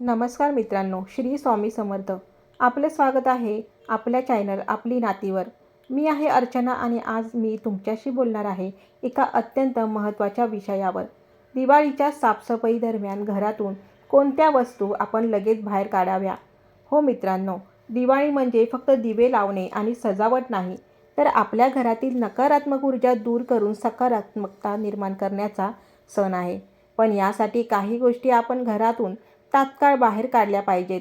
नमस्कार मित्रांनो श्री स्वामी समर्थ. आपलं स्वागत आहे आपल्या चॅनल आपली नातीवर. मी आहे अर्चना आणि आज मी तुमच्याशी बोलणार आहे एका अत्यंत महत्त्वाच्या विषयावर. दिवाळीच्या साफसफाई दरम्यान घरातून कोणत्या वस्तू आपण लगेच बाहेर काढाव्या? हो मित्रांनो दिवाळी म्हणजे फक्त दिवे लावणे आणि सजावट नाही तर आपल्या घरातील नकारात्मक ऊर्जा दूर करून सकारात्मकता निर्माण करण्याचा सण आहे. पण यासाठी काही गोष्टी आपण घरातून तात्काळ बाहेर काढल्या पाहिजेत.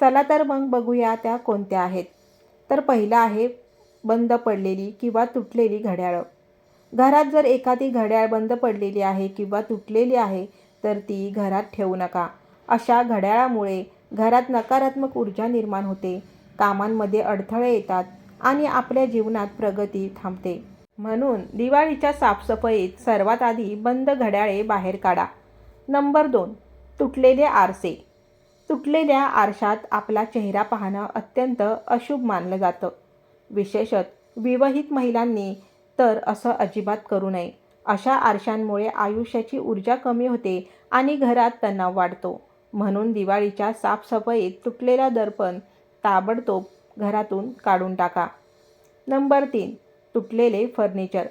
चला तर मग बघूया त्या कोणत्या आहेत. तर पहिलं आहे बंद पडलेली किंवा तुटलेली घड्याळं. घरात जर एखादी घड्याळ बंद पडलेली आहे किंवा तुटलेली आहे तर ती घरात ठेवू नका. अशा घड्याळामुळे घरात नकारात्मक ऊर्जा निर्माण होते. कामांमध्ये अडथळे येतात आणि आपल्या जीवनात प्रगती थांबते. म्हणून दिवाळीच्या साफसफाईत सर्वात आधी बंद घड्याळे बाहेर काढा. नंबर दोन तुटलेले आरसे. तुटलेल्या आरशात आपला चेहरा पाहणं अत्यंत अशुभ मानलं जातं. विशेषत विवाहित महिलांनी तर असं अजिबात करू नये. अशा आरशांमुळे आयुष्याची ऊर्जा कमी होते आणि घरात तणाव वाढतो. म्हणून दिवाळीच्या साफसफाईत तुटलेला दर्पण ताबडतोब घरातून काढून टाका. नंबर तीन तुटलेले फर्निचर.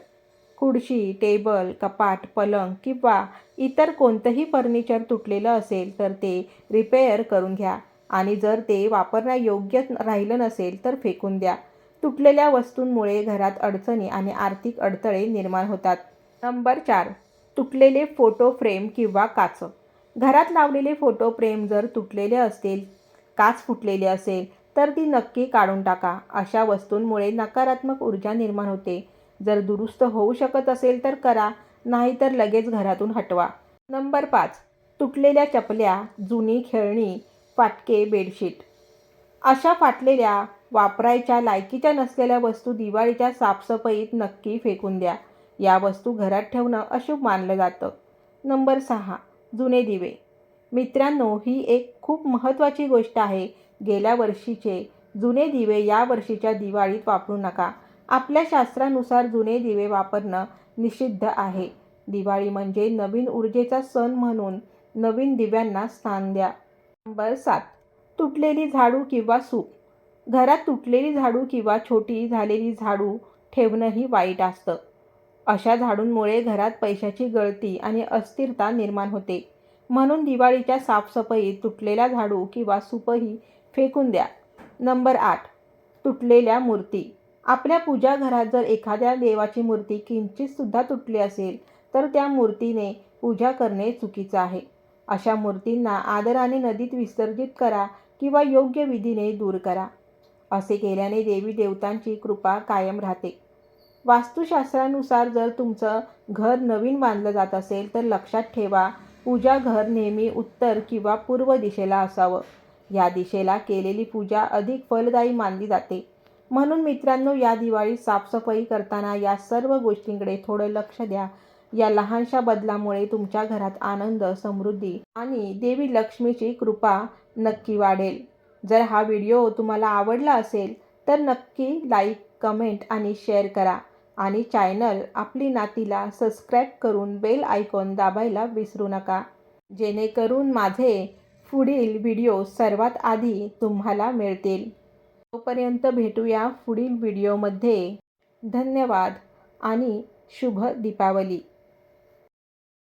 खुर्ची टेबल कपाट पलंग किंवा इतर कोणतंही फर्निचर तुटलेलं असेल तर ते रिपेअर करून घ्या. आणि जर ते वापरण्यायोग्य राहिलं नसेल तर फेकून द्या. तुटलेल्या वस्तूंमुळे घरात अडचणी आणि आर्थिक अडथळे निर्माण होतात. नंबर चार तुटलेले फोटो फ्रेम किंवा काच. घरात लावलेले फोटो फ्रेम जर तुटलेले असतील काच फुटलेली असेल तर ती नक्की काढून टाका. अशा वस्तूंमुळे नकारात्मक ऊर्जा निर्माण होते. जर दुरुस्त होऊ शकत असेल तर करा नाहीतर लगेच घरातून हटवा. नंबर पाच. तुटलेल्या चपल्या जुनी खेळणी फाटके बेडशीट. अशा फाटलेल्या वापरायच्या लायकीच्या नसलेल्या वस्तू दिवाळीच्या साफसफाईत नक्की फेकून द्या. या वस्तू घरात ठेवणं अशुभ मानलं जातं. नंबर सहा. जुने दिवे. मित्रांनो ही एक खूप महत्त्वाची गोष्ट आहे. गेल्या वर्षीचे जुने दिवे या वर्षीच्या दिवाळीत वापरू नका. आपल्या शास्त्रानुसार जुने दिवे वापरणं निषिद्ध आहे. दिवाळी म्हणजे नवीन ऊर्जेचा सण म्हणून नवीन दिव्यांना स्थान द्या. नंबर सात. तुटलेली झाडू किंवा सूप. घरात तुटलेली झाडू किंवा छोटी झालेली झाडू ठेवणंही वाईट असतं. अशा झाडूंमुळे घरात पैशाची गळती आणि अस्थिरता निर्माण होते. म्हणून दिवाळीच्या साफसफाईत तुटलेला झाडू किंवा सूपही फेकून द्या. नंबर आठ. तुटलेल्या मूर्ती. आपल्या पूजा घरात जर एखाद्या देवाची मूर्ती किंचितसुद्धा तुटली असेल तर त्या मूर्तीने पूजा करणे चुकीचं आहे. अशा मूर्तींना आदराने नदीत विसर्जित करा किंवा योग्य विधीने दूर करा. असे केल्याने देवी देवतांची कृपा कायम राहते. वास्तुशास्त्रानुसार जर तुमचं घर नवीन बांधलं जात असेल तर लक्षात ठेवा पूजा घर नेहमी उत्तर किंवा पूर्व दिशेला असावं. या दिशेला केलेली पूजा अधिक फलदायी मानली जाते. म्हणून मित्रांनो या दिवाळी साफसफाई करताना या सर्व गोष्टींकडे थोडं लक्ष द्या. या लहानशा बदलामुळे तुमच्या घरात आनंद समृद्धी आणि देवी लक्ष्मीची कृपा नक्की वाढेल. जर हा व्हिडिओ तुम्हाला आवडला असेल तर नक्की लाईक कमेंट आणि शेअर करा आणि चॅनल आपली नातीला सबस्क्राईब करून बेल आयकॉन दाबायला विसरू नका. जेणेकरून माझे पुढील व्हिडिओ सर्वात आधी तुम्हाला मिळतील. तोपर्यंत भेटूया पुढील व्हिडिओमध्ये. धन्यवाद आणि शुभ दीपावली.